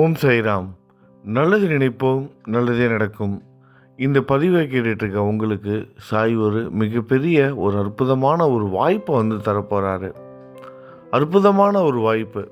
ஓம் சைராம் நல்லது நினைப்போம் நல்லதே நடக்கும். இந்த பதிவை கேட்டுட்ருக்க உங்களுக்கு சாய் ஒரு மிகப்பெரிய ஒரு அற்புதமான ஒரு வாய்ப்பை வந்து தரப்போகிறாரு அற்புதமான ஒரு வாய்ப்பு.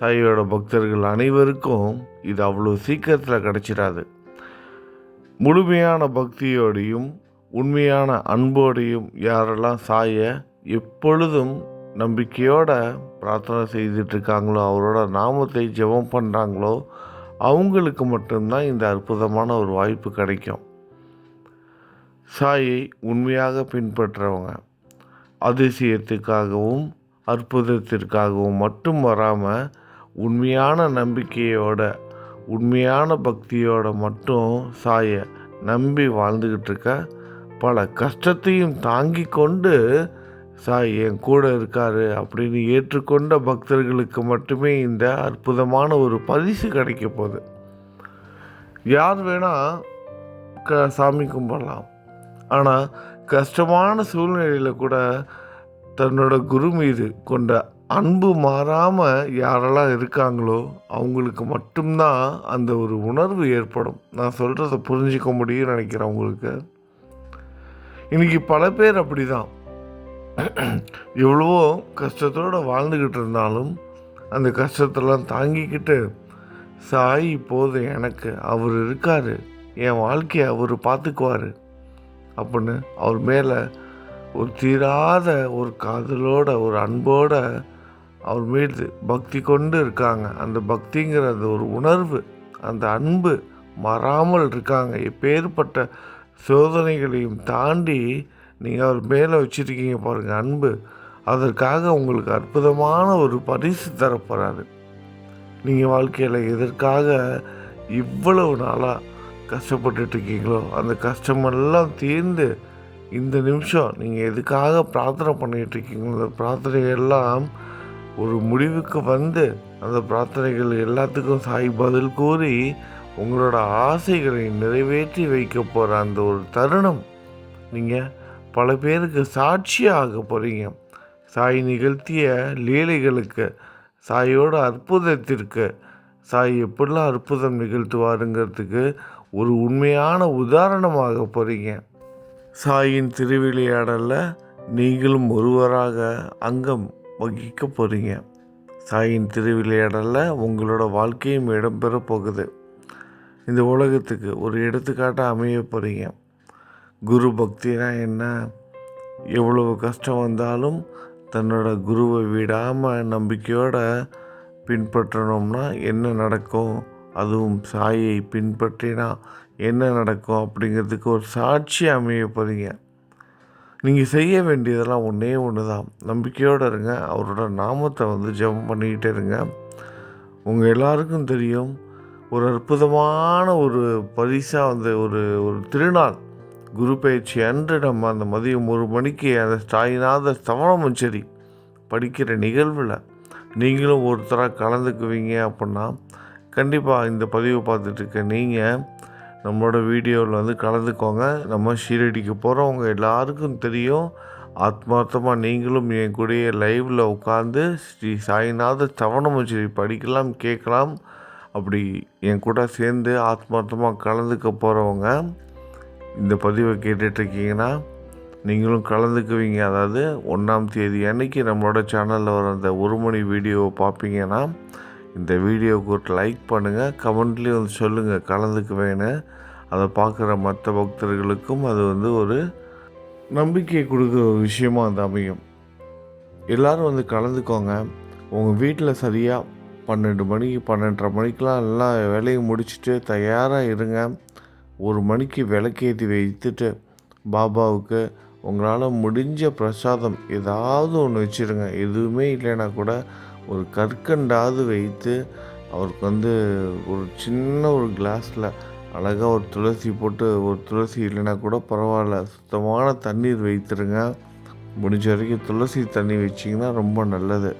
தாயோட பக்தர்கள் அனைவருக்கும் இது அவ்வளோ சீக்கிரத்தில் கிடச்சிடாது. முழுமையான பக்தியோடையும் உண்மையான அன்போடையும் யாரெல்லாம் சாயை எப்பொழுதும் நம்பிக்கையோட பிரார்த்தனை செய்துட்ருக்காங்களோ அவரோட நாமத்தை ஜெபம் பண்ணுறாங்களோ அவங்களுக்கு மட்டும்தான் இந்த அற்புதமான ஒரு வாய்ப்பு கிடைக்கும். சாயை உண்மையாக பின்பற்றவங்க அதிசயத்துக்காகவும் அற்புதத்திற்காகவும் மட்டும் வராமல் உண்மையான நம்பிக்கையோட உண்மையான பக்தியோட மட்டும் சாயை நம்பி வாழ்ந்துக்கிட்டு இருக்க பல கஷ்டத்தையும் தாங்கி கொண்டு சாய் என் கூட இருக்காரு அப்படின்னு ஏற்றுக்கொண்ட பக்தர்களுக்கு மட்டுமே இந்த அற்புதமான ஒரு பரிசு கிடைக்க போகுது. யார் வேணால் க சாமி கும்பிடலாம். ஆனால் கஷ்டமான சூழ்நிலையில் கூட தன்னோட குரு மீது கொண்ட அன்பு மாறாமல் யாரெல்லாம் இருக்காங்களோ அவங்களுக்கு மட்டும்தான் அந்த ஒரு உணர்வு ஏற்படும். நான் சொல்கிறத புரிஞ்சிக்க முடியும்னு நினைக்கிறேன் அவங்களுக்கு இன்றைக்கி பல பேர் அப்படி தான் எவ்வளவோ கஷ்டத்தோடு வாழ்ந்துக்கிட்டு இருந்தாலும் அந்த கஷ்டத்தெல்லாம் தாங்கிக்கிட்டு சாய் இப்போது எனக்கு அவர் இருக்கார். என் வாழ்க்கையை அவர் பார்த்துக்குவார் அப்படின்னு அவர் மேலே ஒரு தீராத ஒரு காதலோட ஒரு அன்போட அவர் மீது பக்தி கொண்டு இருக்காங்க. அந்த பக்திங்கிற அந்த ஒரு உணர்வு. அந்த அன்பு மறாமல் இருக்காங்க. எப்பேற்பட்ட சோதனைகளையும் தாண்டி நீங்கள் அவர் மேலே வச்சுருக்கீங்க பாருங்கள் அன்பு. அதற்காக உங்களுக்கு அற்புதமான ஒரு பரிசு தரப்போகிறாரு நீங்கள் வாழ்க்கையில் எதற்காக இவ்வளவு நாளாக கஷ்டப்பட்டுட்ருக்கீங்களோ அந்த கஷ்டமெல்லாம் தீர்ந்து இந்த நிமிஷம் நீங்கள் எதுக்காக பிரார்த்தனை பண்ணிகிட்ருக்கீங்களோ அந்த பிரார்த்தனைகள்லாம் ஒரு முடிவுக்கு வந்து அந்த பிரார்த்தனைகள் எல்லாத்துக்கும் சாய் பதில் கூறி உங்களோட ஆசைகளை நிறைவேற்றி வைக்க போகிற அந்த ஒரு தருணம். நீங்கள் பல பேருக்கு சாட்சியாக போகிறீங்க சாய் நிகழ்த்திய லீலைகளுக்கு சாயோட அற்புதத்திற்கு சாய் எப்படிலாம் அற்புதம் நிகழ்த்துவாருங்கிறதுக்கு ஒரு உண்மையான உதாரணமாக போகிறீங்க சாயின் திருவிளையாடலில் நீங்களும் ஒருவராக அங்கம் வகிக்க போகிறீங்க சாயின் திருவிளையாடலில் உங்களோட வாழ்க்கையும் இடம்பெற போகுது. இந்த உலகத்துக்கு ஒரு எடுத்துக்காட்டாக அமைய போகிறீங்க குரு பக்தினா என்ன? எவ்வளவு கஷ்டம் வந்தாலும் தன்னோட குருவை விடாமல் நம்பிக்கையோடு பின்பற்றணும்னா என்ன நடக்கும்? அதுவும் சாயை பின்பற்றினா என்ன நடக்கும் அப்படிங்கிறதுக்கு ஒரு சாட்சி அமைய போகிறீங்க நீங்கள் செய்ய வேண்டியதெல்லாம் ஒன்றே ஒன்று தான் நம்பிக்கையோடு இருங்க. அவரோட நாமத்தை வந்து ஜெபம் பண்ணிக்கிட்டே இருங்க. உங்கள் எல்லாருக்கும் தெரியும். ஒரு அற்புதமான ஒரு பரிசாக வந்து ஒரு ஒரு திருநாள். குரு பயிற்சி அன்று நம்ம அந்த மதியம் ஒரு மணிக்கு அந்த சாய்நாத ஸ்தவனமஞ்சரி படிக்கிற நிகழ்வில் நீங்களும் ஒருத்தராக கலந்துக்குவீங்க அப்படின்னா கண்டிப்பாக இந்த பதிவை பார்த்துட்ருக்க நீங்கள் நம்மளோட வீடியோவில் வந்து கலந்துக்கோங்க. நம்ம ஷீரடிக்கு போகிறவங்க எல்லாருக்கும் தெரியும். ஆத்மார்த்தமாக நீங்களும் என் கூடயே லைவில் உட்காந்து ஸ்ரீ சாய்நாத சரி படிக்கலாம் கேட்கலாம். அப்படி என் கூட சேர்ந்து ஆத்மார்த்தமாக கலந்துக்க போகிறவங்க இந்த பதிவை கேட்டுட்ருக்கீங்கன்னா நீங்களும் கலந்துக்குவீங்க. அதாவது ஒன்றாம் தேதி அன்னைக்கு நம்மளோட சேனலில் வர அந்த ஒரு மணி வீடியோவை பார்ப்பீங்கன்னா இந்த வீடியோவுக்கு ஒரு லைக் பண்ணுங்கள் கமெண்ட்லேயும் வந்து சொல்லுங்கள் கலந்துக்குவேன்னு. அதை பார்க்குற மற்ற பக்தர்களுக்கும் அது வந்து ஒரு நம்பிக்கை கொடுக்குற ஒரு விஷயமாக அது அமையும். எல்லோரும் வந்து கலந்துக்கோங்க. உங்கள் வீட்டில் சரியாக பன்னெண்டு மணிக்கு பன்னெண்டரை மணிக்கெலாம் எல்லாம் வேலையை முடிச்சுட்டு தயாராக இருங்க. ஒரு மணிக்கு விளக்கேற்றி வைத்துட்டு பாபாவுக்கு உங்களால் முடிஞ்ச பிரசாதம் ஏதாவது ஒன்று வச்சுருங்க. எதுவுமே இல்லைன்னா கூட ஒரு கற்கண்டாவது வைத்து அவருக்கு வந்து ஒரு சின்ன ஒரு கிளாஸில் அழகாக ஒரு துளசி போட்டு ஒரு துளசி இல்லைன்னா கூட பரவாயில்ல சுத்தமான தண்ணீர் வைத்துருங்க. முடிஞ்ச வரைக்கும் துளசி தண்ணி வச்சிங்கன்னா ரொம்ப நல்லது.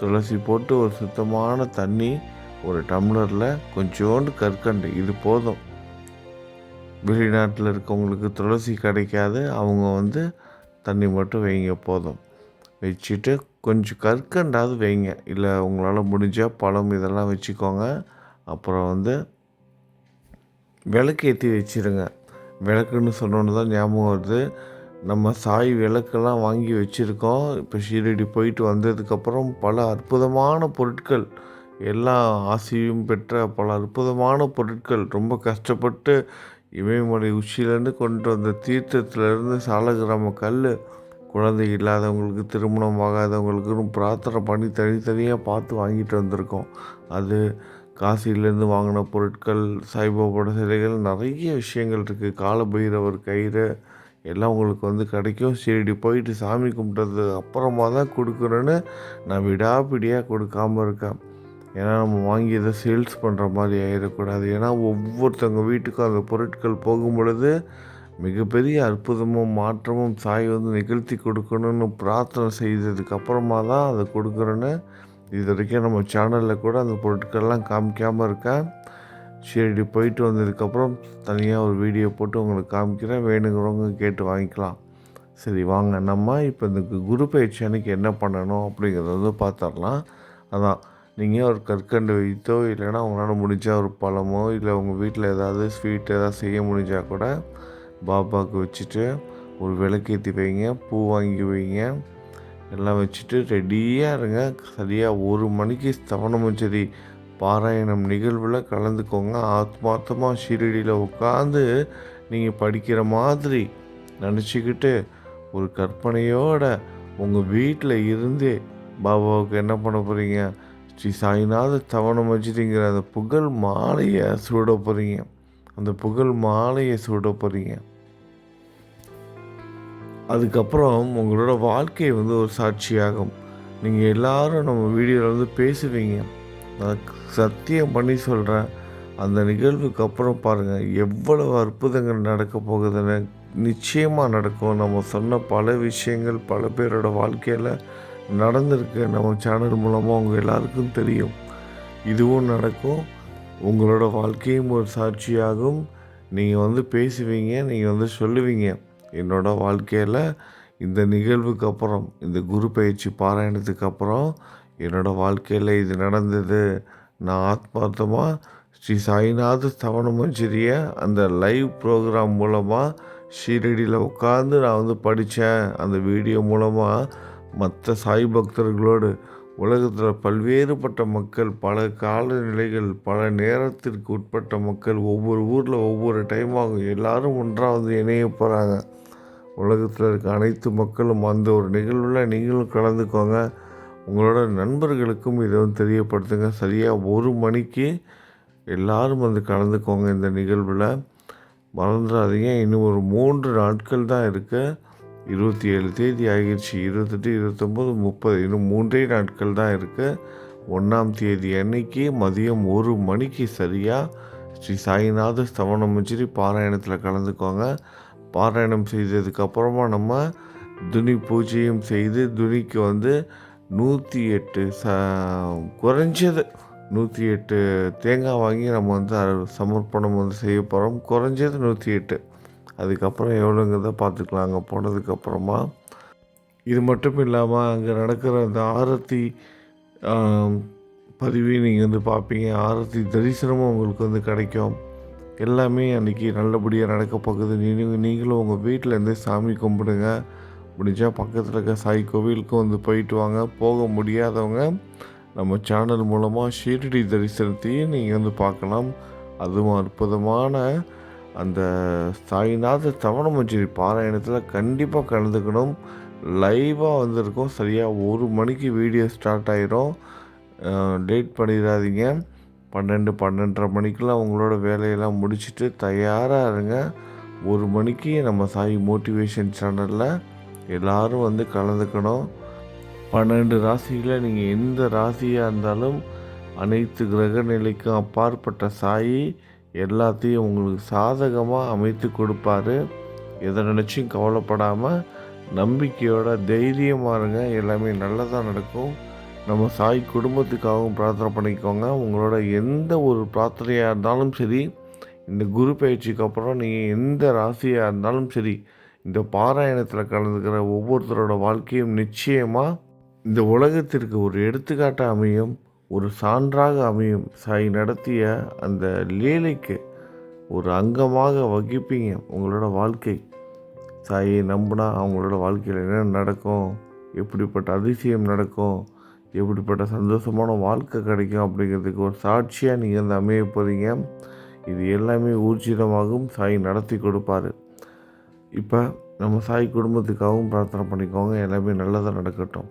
துளசி போட்டு ஒரு சுத்தமான தண்ணி ஒரு டம்ளரில் கொஞ்சோண்டு கற்கண்டு இது போதும். வெளிநாட்டில் இருக்கவங்களுக்கு துளசி கிடைக்காது. அவங்க வந்து தண்ணி மட்டும் வைங்க போதும். வச்சுட்டு கொஞ்சம் கற்கண்டாவது வைங்க. இல்லை உங்களால் முடிஞ்சால் பழம் இதெல்லாம் வச்சுக்கோங்க. அப்புறம் வந்து விளக்கு ஏற்றி வச்சிருங்க. விளக்குன்னு சொன்னோன்னு தான் ஞாபகம் வருது. நம்ம சாய் விளக்கெல்லாம் வாங்கி வச்சுருக்கோம். இப்போ ஷீரடி போயிட்டு வந்ததுக்கப்புறம் பல அற்புதமான பொருட்கள். எல்லா ஆசையும் பெற்ற பல அற்புதமான பொருட்கள். ரொம்ப கஷ்டப்பட்டு இமயமலை உச்சியிலேருந்து கொண்டு வந்த தீர்த்தத்திலேருந்து சாலகிராம கல் குழந்தை இல்லாதவங்களுக்கு திருமணம் ஆகாதவங்களுக்குன்னு பிரார்த்தனை பண்ணி தனித்தனியாக பார்த்து வாங்கிட்டு வந்திருக்கோம். அது காசிலேருந்து வாங்கின பொருட்கள் சாய்பாபாவோட சிலைகள் நிறைய விஷயங்கள் இருக்குது காலபைரவர் கயிறு எல்லாம் உங்களுக்கு வந்து கிடைக்கும். சரி போயிட்டு சாமி கும்பிட்டது அப்புறமா தான் கொடுக்குறேன்னு நான் விடாப்பிடியாக கொடுக்காம இருக்கேன். ஏன்னா நம்ம வாங்கி எதை சேல்ஸ் பண்ணுற மாதிரி ஆகிடக்கூடாது ஏன்னா ஒவ்வொருத்தவங்க வீட்டுக்கும் அந்த பொருட்கள் போகும் பொழுது மிகப்பெரிய அற்புதமும் மாற்றமும் சாய் வந்து நிகழ்த்தி கொடுக்கணும்னு பிரார்த்தனை செய்ததுக்கப்புறமா தான் அதை கொடுக்குறேன்னு இது வரைக்கும் நம்ம சேனலில் கூட அந்த பொருட்கள்லாம் காமிக்காமல் இருக்கேன். சரி போயிட்டு வந்ததுக்கப்புறம் தனியாக ஒரு வீடியோ போட்டு உங்களுக்கு காமிக்கிறேன். வேணுங்கிறவங்க கேட்டு வாங்கிக்கலாம். சரி வாங்க. நம்ம இப்போ இந்த குரு பயிற்சி அன்னைக்கு என்ன பண்ணணும் அப்படிங்கிறத வந்து பார்த்துடலாம். அதான் நீங்கள் ஒரு கற்கண்டு வைத்தோ இல்லைன்னா உங்களால் முடிஞ்சால் ஒரு பழமோ இல்லை உங்கள் வீட்டில் ஏதாவது ஸ்வீட் ஏதாவது செய்ய முடிஞ்சால் கூட பாபாவுக்கு வச்சுட்டு ஒரு விளக்கேற்றி வைங்க பூ வாங்கி வைங்க. எல்லாம் வச்சுட்டு ரெடியாக இருங்க. சரியாக ஒரு மணிக்கு ஸ்தவனமும் பாராயணம் நிகழ்வில் கலந்துக்கோங்க. ஆத்மார்த்தமாக ஷீரடியில் உட்காந்து நீங்கள் படிக்கிற மாதிரி நினச்சிக்கிட்டு ஒரு கற்பனையோட உங்கள் வீட்டில் இருந்தே பாபாவுக்கு என்ன பண்ண போகிறீங்க ஸ்ரீ சாய்நாத தவணம் வச்சுட்டிங்கிற அந்த புகழ் மாலையை சூட போகிறீங்க அந்த புகழ் மாலையை சூட போகிறீங்க அதுக்கப்புறம் உங்களோட வாழ்க்கை வந்து ஒரு சாட்சியாகும். நீங்கள் எல்லாரும் நம்ம வீடியோவில் வந்து பேசுவீங்க. நான் சத்தியம் பண்ணி சொல்கிறேன் அந்த நிகழ்வுக்கு அப்புறம் பாருங்கள் எவ்வளவு அற்புதங்கள் நடக்க போகுதுன்னு நிச்சயமாக நடக்கும். நம்ம சொன்ன பல விஷயங்கள் பல பேரோட வாழ்க்கையில் நடந்திருக்கு நம்ம சேனல் மூலமாக உங்கள் எல்லாருக்கும் தெரியும். இதுவும் நடக்கும். உங்களோட வாழ்க்கையும் ஒரு சாட்சியாகும். நீங்கள் வந்து பேசுவீங்க நீங்கள் வந்து சொல்லுவீங்க. என்னோடய வாழ்க்கையில் இந்த நிகழ்வுக்கு அப்புறம் இந்த குரு பயிற்சி பாராயணத்துக்கு அப்புறம் என்னோடய வாழ்க்கையில் இது நடந்தது. நான் ஆத்மார்த்தமாக ஸ்ரீ சாய்நாத ஸ்தவனமஞ்சரிய அந்த லைவ் ப்ரோக்ராம் மூலமாக ஷீரடியில் உட்காந்து நான் வந்து படித்தேன் அந்த வீடியோ மூலமாக மற்ற சாய் பக்தர்களோடு உலகத்தில் பல்வேறுபட்ட மக்கள் பல காலநிலைகள் பல நேரத்திற்கு உட்பட்ட மக்கள் ஒவ்வொரு ஊரில் ஒவ்வொரு டைம் ஆகும். எல்லோரும் ஒன்றாக வந்து இணைய போகிறாங்க உலகத்தில் இருக்க அனைத்து மக்களும் அந்த ஒரு நிகழ்வில் நீங்களும் கலந்துக்கோங்க. உங்களோட நண்பர்களுக்கும் இதை வந்து தெரியப்படுத்துங்க. சரியாக ஒரு மணிக்கு எல்லாரும் வந்து கலந்துக்கோங்க இந்த நிகழ்வில். மறந்துடாதீங்க. இன்னும் ஒரு மூன்று நாட்கள் தான் இருக்குது இருபத்தி ஏழு தேதி ஆகிடுச்சு. இருபத்தெட்டு இருபத்தொம்போது முப்பது. இன்னும் மூன்றே நாட்கள் தான் இருக்குது ஒன்றாம் தேதி அன்னைக்கு மதியம் ஒரு மணிக்கு சரியாக ஸ்ரீ சாய்நாத ஸ்தவனமஞ்சிரி பாராயணத்தில் கலந்துக்கோங்க. பாராயணம் செய்ததுக்கப்புறமா நம்ம துணி பூஜையும் செய்து துணிக்கு வந்து நூற்றி எட்டு ச குறைஞ்சது. நூற்றி எட்டு தேங்காய் வாங்கி நம்ம வந்து சமர்ப்பணம் வந்து செய்ய போகிறோம் குறைஞ்சது நூற்றி எட்டு. அதுக்கப்புறம் எவ்வளோங்கிறத பார்த்துக்கலாம். அங்கே போனதுக்கப்புறமா இது மட்டும் இல்லாமல் அங்கே நடக்கிற அந்த ஆரத்தி பதிவையும் நீங்கள் வந்து பார்ப்பீங்க. ஆரத்தி தரிசனமும் உங்களுக்கு வந்து கிடைக்கும். எல்லாமே அன்றைக்கி நல்லபடியாக நடக்க போகுது. நீங்கள் நீங்களும் உங்கள் வீட்டிலேருந்தே சாமி கும்பிடுங்க. முடிஞ்சால் பக்கத்தில் இருக்க சாய் கோவிலுக்கும் வந்து போயிட்டு வாங்க. போக முடியாதவங்க நம்ம சேனல் மூலமாக ஷீரடி தரிசனத்தையும் நீங்கள் வந்து பார்க்கலாம். அதுவும் அற்புதமான அந்த சாய்நாத தவணமஞ்சரி பாராயணத்தில் கண்டிப்பாக கலந்துக்கணும். லைவாக வந்திருக்கோம். சரியாக ஒரு மணிக்கு வீடியோ ஸ்டார்ட் ஆகிரும் லேட் பண்ணிடாதீங்க. பன்னெண்டு பன்னெண்டரை மணிக்கெலாம் உங்களோட வேலையெல்லாம் முடிச்சுட்டு தயாராக இருங்க. ஒரு மணிக்கு நம்ம சாய் மோட்டிவேஷன் சேனலில் எல்லோரும் வந்து கலந்துக்கணும். பன்னெண்டு ராசியில் நீங்கள் எந்த ராசியாக இருந்தாலும் அனைத்து கிரக நிலைக்கும் அப்பாற்பட்ட சாயி எல்லாத்தையும் உங்களுக்கு சாதகமாக அமைத்து கொடுப்பாரு. எதை நினச்சும் கவலைப்படாமல் நம்பிக்கையோட தைரியமாக இருங்க. எல்லாமே நல்லதாக நடக்கும். நம்ம சாய் குடும்பத்துக்காகவும் பிரார்த்தனை பண்ணிக்கோங்க. உங்களோட எந்த ஒரு பிரார்த்தனையாக இருந்தாலும் சரி இந்த குரு பயிற்சிக்கு அப்புறம் நீங்கள் எந்த ராசியாக இருந்தாலும் சரி இந்த பாராயணத்தில் கலந்துக்கிற ஒவ்வொருத்தரோட வாழ்க்கையும் நிச்சயமாக இந்த உலகத்திற்கு ஒரு எடுத்துக்காட்டாக அமையும். ஒரு சான்றாக அமையும். சாய் நடத்திய அந்த லீலைக்கு ஒரு அங்கமாக வகிப்பீங்க உங்களோட வாழ்க்கை. சாயை நம்பினா அவங்களோட வாழ்க்கையில் என்ன நடக்கும்? எப்படிப்பட்ட அதிசயம் நடக்கும்? எப்படிப்பட்ட சந்தோஷமான வாழ்க்கை கிடைக்கும் அப்படிங்கிறதுக்கு ஒரு சாட்சியாக நீங்கள் வந்து அமைய போகிறீங்க இது எல்லாமே ஊர்ஜிதமாகவும் சாய் நடத்தி கொடுப்பார். இப்போ நம்ம சாய் குடும்பத்துக்காகவும் பிரார்த்தனை பண்ணிக்கோங்க. எல்லாமே நல்லதாக நடக்கட்டும்.